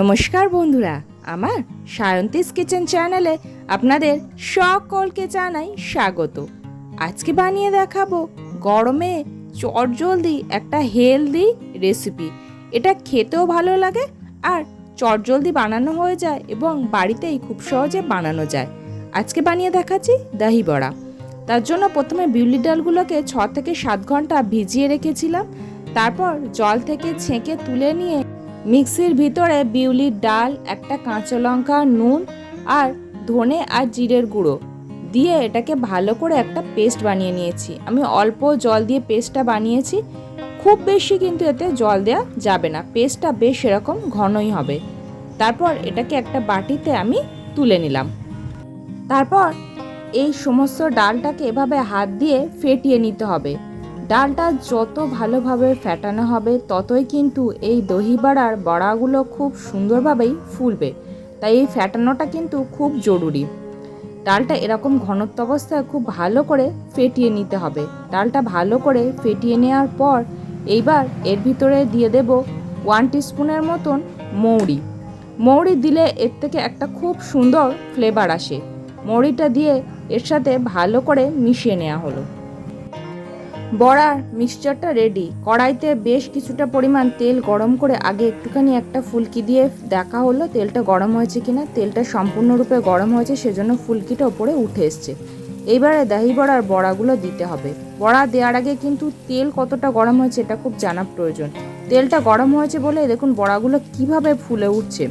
নমস্কার বন্ধুরা, আমার সায়ন্তিস কিচেন চ্যানেলে আপনাদের সকলকে জানাই স্বাগত। আজকে বানিয়ে দেখাবো গরমে চটজলদি একটা হেলদি রেসিপি। এটা খেতেও ভালো লাগে আর চটজলদি বানানো হয়ে যায় এবং বাড়িতেই খুব সহজে বানানো যায়। আজকে বানিয়ে দেখাচ্ছি দহি বড়া। তার জন্য প্রথমে বিউলি ডালগুলোকে ছ থেকে সাত ঘণ্টা ভিজিয়ে রেখেছিলাম। তারপর জল থেকে ছেঁকে তুলে নিয়ে মিক্সির ভিতরে বিউলির ডাল, একটা কাঁচা লঙ্কা, নুন আর ধনে আর জিরের গুঁড়ো দিয়ে এটাকে ভালো করে একটা পেস্ট বানিয়ে নিয়েছি। আমি অল্প জল দিয়ে পেস্টটা বানিয়েছি। খুব বেশি কিন্তু এতে জল দেওয়া যাবে না। পেস্টটা বেশ এরকম ঘনই হবে। তারপর এটাকে একটা বাটিতে আমি তুলে নিলাম। তারপর এই সমস্ত ডালটাকে এভাবে হাত দিয়ে ফেটিয়ে নিতে হবে। ডালটা যত ভালোভাবে ফেটানো হবে, ততই কিন্তু এই দহি বড়ার বড়াগুলো খুব সুন্দরভাবেই ফুলবে। তাই এই ফেটানোটা কিন্তু খুব জরুরি। ডালটা এরকম ঘনত্ব অবস্থায় খুব ভালো করে ফেটিয়ে নিতে হবে। ডালটা ভালো করে ফেটিয়ে নেওয়ার পর এইবার এর ভিতরে দিয়ে দেব ওয়ান টিস্পুনের মতন মৌরি। মৌরি দিলে এর থেকে একটা খুব সুন্দর ফ্লেভার আসে। মৌরিটা দিয়ে এর সাথে ভালো করে মিশিয়ে নেওয়া হলো। বড়ার মিক্সচারটা রেডি কড়াইতে বেশ কিছুটা পরিমাণ তেল গরম করে আগে একটুখানি একটা ফুলকি দিয়ে দেখা হলো তেলটা গরম হয়েছে কিনা। তেলটা সম্পূর্ণরূপে গরম হয়েছে, সেজন্য ফুলকিটা ওপরে উঠে এসছে। এইবারে দহি বড়ার বড়াগুলো দিতে হবে। বড়া দেওয়ার আগে কিন্তু তেল কতটা গরম হয়েছে এটা খুব জানা প্রয়োজন। তেলটা গরম হয়েছে বলে দেখুন বড়াগুলো কীভাবে ফুলে উঠছে।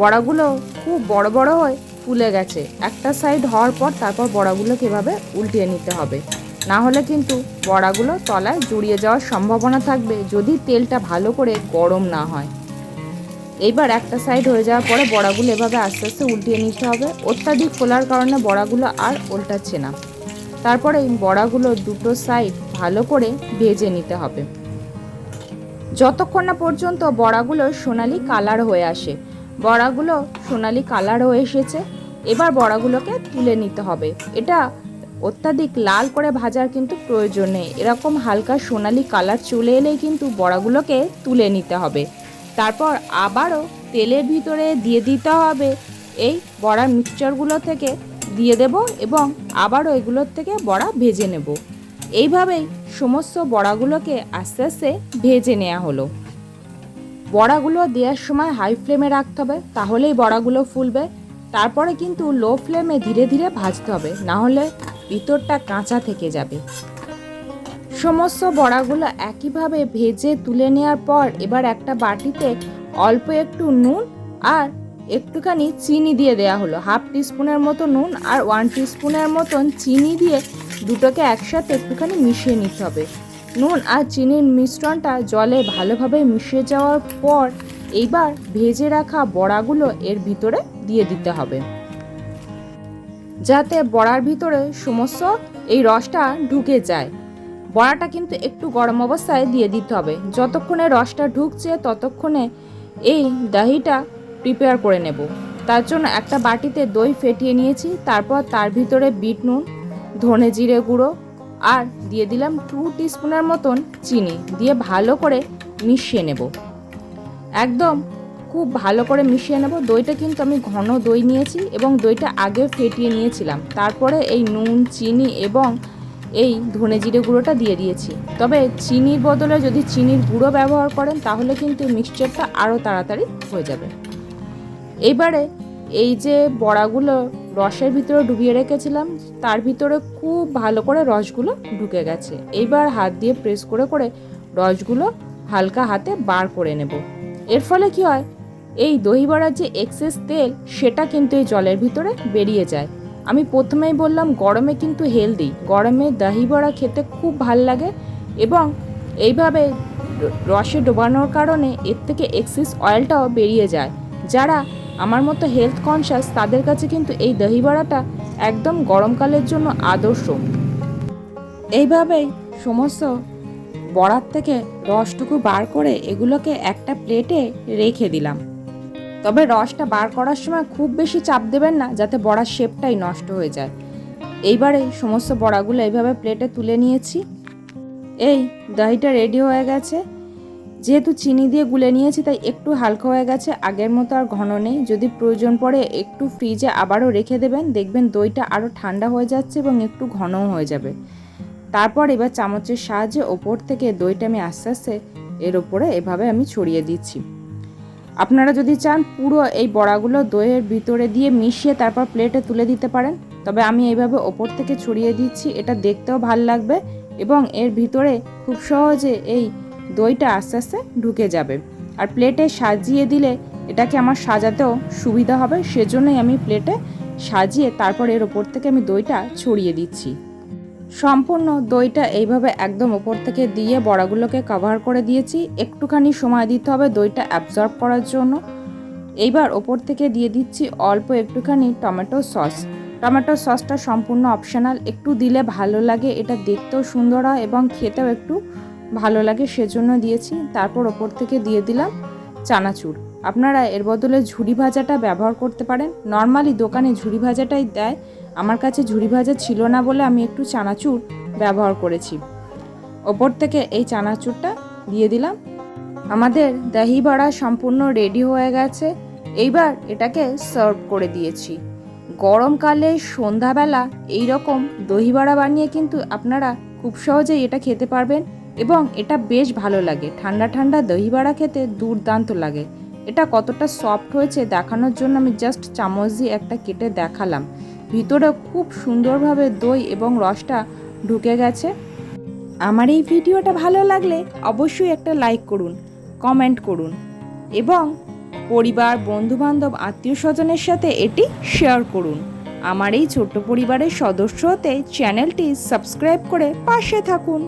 বড়াগুলো খুব বড় বড় হয়ে, ফুলে গেছে। একটা সাইড হওয়ার পর তারপর বড়াগুলোকে এভাবে উল্টিয়ে নিতে হবে। না হলে কিন্তু বড়াগুলো তলায় জড়িয়ে যাওয়ার সম্ভাবনা থাকবে যদি তেলটা ভালো করে গরম না হয়। এইবার একটা সাইড হয়ে যাওয়ার পরে বড়াগুলো এভাবে আস্তে আস্তে উল্টিয়ে নিতে হবে। অত্যাধিক খোলার কারণে বড়াগুলো আর উল্টাচ্ছে না। তারপরে বড়াগুলো দুটো সাইড ভালো করে ভেজে নিতে হবে। যতক্ষণ না পর্যন্ত বড়াগুলো সোনালি কালার হয়ে আসে, বড়াগুলো সোনালি কালার হয়ে এসেছে, এবার বড়াগুলোকে তুলে নিতে হবে। এটা অত্যাধিক লাল করে ভাজার কিন্তু প্রয়োজন নেই। এরকম হালকা সোনালি কালার চলে এলেই কিন্তু বড়াগুলোকে তুলে নিতে হবে। তারপর আবারও তেলের ভিতরে দিয়ে দিতে হবে। এই বড়ার মিক্সচারগুলো থেকে দিয়ে দেব এবং আবারও এগুলোর থেকে বড়া ভেজে নেব। এইভাবেই সমস্ত বড়াগুলোকে আস্তে আস্তে ভেজে নেওয়া হলো। বড়াগুলো দেওয়ার সময় হাই ফ্লেমে রাখতে হবে, তাহলেই বড়াগুলো ফুলবে। তারপরে কিন্তু লো ফ্লেমে ধীরে ধীরে ভাজতে হবে। না হলে ভিতরটা কাঁচা থেকে যাবে। সমস্ত বড়াগুলো একইভাবে ভেজে তুলে নেওয়ার পর এবার একটা বাটিতে অল্প একটু নুন আর একটুখানি চিনি দিয়ে দেওয়া হলো। হাফ টিস্পুনের মতো নুন আর ওয়ান টিস্পুনের মতন চিনি দিয়ে দুটোকে একসাথে একটুখানি মিশিয়ে নিতে হবে। নুন আর চিনির মিশ্রণটা জলে ভালোভাবে মিশে যাওয়ার পর এইবার ভেজে রাখা বড়াগুলো এর ভিতরে দিয়ে দিতে হবে। যাতে বড়ার ভিতরে সমস্ত এই রসটা ঢুকে যায়। বড়াটা কিন্তু একটু গরম অবস্থায় দিয়ে দিতে হবে। যতক্ষণে রসটা ঢুকছে, ততক্ষণে এই দহিটা প্রিপেয়ার করে নেব। তার জন্য একটা বাটিতে দই ফেটিয়ে নিয়েছি। তারপর তার ভিতরে বিট নুন, ধনে জিরে গুঁড়ো আর দিয়ে দিলাম টু টিস্পুনের মতন চিনি। দিয়ে ভালো করে মিশিয়ে নেব। একদম খুব ভালো করে মিশিয়ে নেব। দইটা কিন্তু আমি ঘন দই নিয়েছি এবং দইটা আগে ফেটিয়ে নিয়েছিলাম। তারপরে এই নুন, চিনি এবং এই ধনে জিরে গুঁড়োটা দিয়ে দিয়েছি। তবে চিনির বদলে যদি চিনির গুঁড়ো ব্যবহার করেন, তাহলে কিন্তু মিক্সচারটা আরও তাড়াতাড়ি হয়ে যাবে। এইবারে এই যে বড়াগুলো রসের ভিতরে ডুবিয়ে রেখেছিলাম, তার ভিতরে খুব ভালো করে রসগুলো ঢুকে গেছে। এইবার হাত দিয়ে প্রেস করে করে রসগুলো হালকা হাতে বার করে নেব। এর ফলে কি হয়? এই দহি বড়ার যে এক্সেস তেল, সেটা কিন্তু এই জলের ভিতরে বেরিয়ে যায়। আমি প্রথমেই বললাম, গরমে কিন্তু হেলদি গরমে দহি বড়া খেতে খুব ভালো লাগে এবং এইভাবে রসে ডোবানোর কারণে এর থেকে এক্সেস অয়েলটাও বেরিয়ে যায়। যারা আমার মতো হেলথ কনসিয়াস তাদের কাছে কিন্তু এই দহি বড়াটা একদম গরমকালের জন্য আদর্শ। এইভাবেই সমস্ত বড়ার থেকে রসটুকু বার করে এগুলোকে একটা প্লেটে রেখে দিলাম। তবে রসটা বার করার সময় খুব বেশি চাপ দেবেন না, যাতে বড়ার শেপটাই নষ্ট হয়ে যায়। এইবারে সমস্ত বড়াগুলো এইভাবে প্লেটে তুলে নিয়েছি। এই দহিটা রেডি হয়ে গেছে। যেহেতু চিনি দিয়ে গুলে নিয়েছি, তাই একটু হালকা হয়ে গেছে। আগের মতো আর ঘন নেই। যদি প্রয়োজন পড়ে একটু ফ্রিজে আবারও রেখে দেবেন, দেখবেন দইটা আরও ঠান্ডা হয়ে যাচ্ছে এবং একটু ঘনও হয়ে যাবে। তারপর এবার চামচের সাহায্যে ওপর থেকে দইটা আমি আস্তে আস্তে এর ওপরে এভাবে আমি ছড়িয়ে দিচ্ছি। আপনারা যদি চান পুরো এই বড়াগুলো দইয়ের ভিতরে দিয়ে মিশিয়ে তারপর প্লেটে তুলে দিতে পারেন, তবে আমি এইভাবে ওপর থেকে ছড়িয়ে দিচ্ছি, এটা দেখতেও ভালো লাগবে এবং এর ভিতরে খুব সহজে এই দইটা আস্তে আস্তে ঢুকে যাবে। আর প্লেটে সাজিয়ে দিলে এটাকে আমার সাজাতেও সুবিধা হবে, সেজন্যই আমি প্লেটে সাজিয়ে তারপর এর ওপর থেকে আমি দইটা ছড়িয়ে দিচ্ছি। সম্পূর্ণ দইটা এইভাবে একদম ওপর থেকে দিয়ে বড়াগুলোকে কভার করে দিয়েছি। একটুখানি সময় দিতে হবে দইটা অ্যাবজর্ব করার জন্য। এইবার ওপর থেকে দিয়ে দিচ্ছি অল্প একটুখানি টমেটো সস। টমেটো সসটা সম্পূর্ণ অপশনাল একটু দিলে ভালো লাগে, এটা দেখতেও সুন্দর হয় এবং খেতেও একটু ভালো লাগে, সেজন্য দিয়েছি। তারপর ওপর থেকে দিয়ে দিলাম চানাচুর। আপনারা এর বদলে ঝুড়ি ভাজাটা ব্যবহার করতে পারেন। নর্মালি দোকানে ঝুড়ি ভাজাটাই দেয়। আমার কাছে ঝুড়ি ভাজা ছিল না বলে আমি একটু চানাচুর ব্যবহার করেছি। ওপর থেকে এই চানাচুরটা দিয়ে দিলাম। আমাদের দহি বড়া সম্পূর্ণ রেডি হয়ে গেছে। এইবার এটাকে সার্ভ করে দিয়েছি। গরমকালে সন্ধ্যাবেলা এই রকম দহি বড়া বানিয়ে কিন্তু আপনারা খুব সহজেই এটা খেতে পারবেন এবং এটা বেশ ভালো লাগে। ঠান্ডা ঠান্ডা দহি বড়া খেতে দুর্দান্ত লাগে। এটা কতটা সফট হয়েছে দেখানোর জন্য আমি জাস্ট চামচ দিয়ে একটা কেটে দেখালাম। ভিতরে খুব সুন্দরভাবে দই এবং রসটা ঢুকে গেছে। আমার এই ভিডিওটা ভালো লাগলে অবশ্যই একটা লাইক করুন, কমেন্ট করুন এবং পরিবার, বন্ধুবান্ধব আত্মীয় স্বজনের সাথে এটি শেয়ার করুন। আমার এই ছোট্ট পরিবারের সদস্য হতে চ্যানেলটি সাবস্ক্রাইব করে পাশে থাকুন।